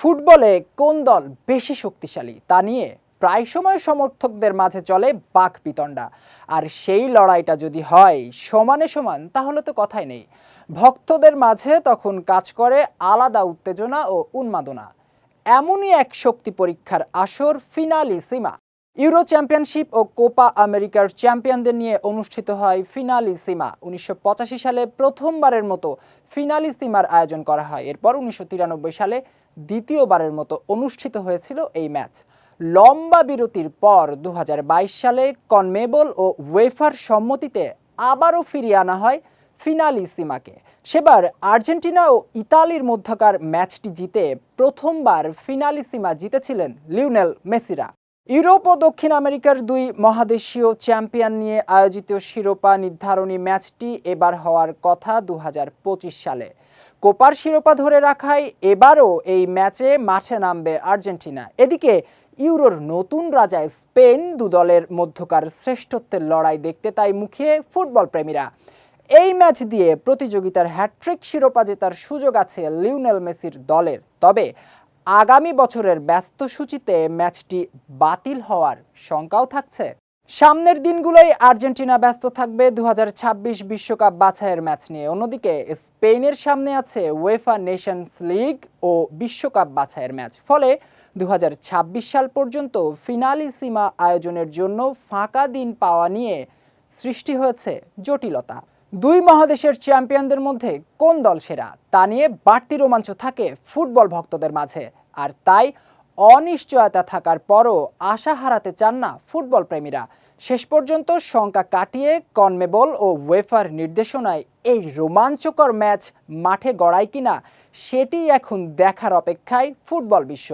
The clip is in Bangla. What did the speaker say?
ফুটবলে কোন দল বেশি শক্তিশালী, তা নিয়ে প্রায় সময় সমর্থকদের মাঝে চলে বাক বিতণ্ডা আর সেই লড়াইটা যদি হয় সমানে সমান, তাহলে তো কথাই নেই। ভক্তদের মাঝে তখন কাজ করে আলাদা উত্তেজনা ও উন্মাদনা। এমনই এক শক্তি পরীক্ষার আসর ফিনালি সীমা ইউরো চ্যাম্পিয়নশিপ ও কোপা আমেরিকার চ্যাম্পিয়নদের নিয়ে অনুষ্ঠিত হয় ফিনালি সীমা উনিশশো সালে প্রথমবারের মতো ফিনালি সীমার আয়োজন করা হয়। এরপর উনিশশো তিরানব্বই সালে দ্বিতীয়বারের মতো অনুষ্ঠিত হয়েছিল এই ম্যাচ। লম্বা বিরতির পর দু হাজার বাইশ সালে কনমেবল ও ওয়েফার সম্মতিতে আবারও ফিরিয়ে আনা হয় ফিনালি সীমাকে সেবার আর্জেন্টিনা ও ইতালির মধ্যকার ম্যাচটি জিতে প্রথমবার ফিনালি সীমা জিতেছিলেন লিওনেল মেসিরা। ইউরোপ ও দক্ষিণ আমেরিকার দুই মহাদেশীয় চ্যাম্পিয়ন নিয়ে আয়োজিত শিরোপা নির্ধারণী ম্যাচটি এবার হওয়ার কথা দু হাজার পঁচিশ সালে। কোপার শিরোপা ধরে রাখায় এবারও এই ম্যাচে মাঠে নামবে আর্জেন্টিনা। এদিকে, ইউরোর নতুন রাজায় স্পেন দু দলের মধ্যকার শ্রেষ্ঠত্বের লড়াই দেখতে তাই মুখিয়ে ফুটবল প্রেমীরা। এই ম্যাচ দিয়ে প্রতিযোগিতার হ্যাট্রিক শিরোপা জেতার সুযোগ আছে লিওনেল মেসির দলের। তবে আগামী বছরের ব্যস্ত সূচিতে ম্যাচটি বাতিল হওয়ার শঙ্কাও থাকছে। সামনের দিনগুলোই আর্জেন্টিনা ব্যস্ত থাকবে। দু বিশ্বকাপ বাছাইয়ের ম্যাচ নিয়ে। অন্যদিকে, স্পেনের সামনে আছে ওয়েফা নেশনস লিগ ও বিশ্বকাপ বাছাইয়ের ম্যাচ। ফলে দু হাজার ছাব্বিশ সাল পর্যন্ত ফিনালি সীমা আয়োজনের জন্য ফাঁকা দিন পাওয়া নিয়ে সৃষ্টি হয়েছে জটিলতা। দুই মহাদেশের চ্যাম্পিয়নদের মধ্যে কোন দল সেরা, তা নিয়ে বাড়তি রোমাঞ্চ থাকে ফুটবল ভক্তদের মাঝে। আর তাই অনিশ্চয়তা থাকার পরও আশা হারাতে চান না ফুটবল প্রেমীরা। শেষ পর্যন্ত শঙ্কা কাটিয়ে কনমেবল ও ওয়েফার নির্দেশনায় এই রোমাঞ্চকর ম্যাচ মাঠে গড়ায় কিনা সেটি এখন দেখার অপেক্ষায় ফুটবল বিশ্ব।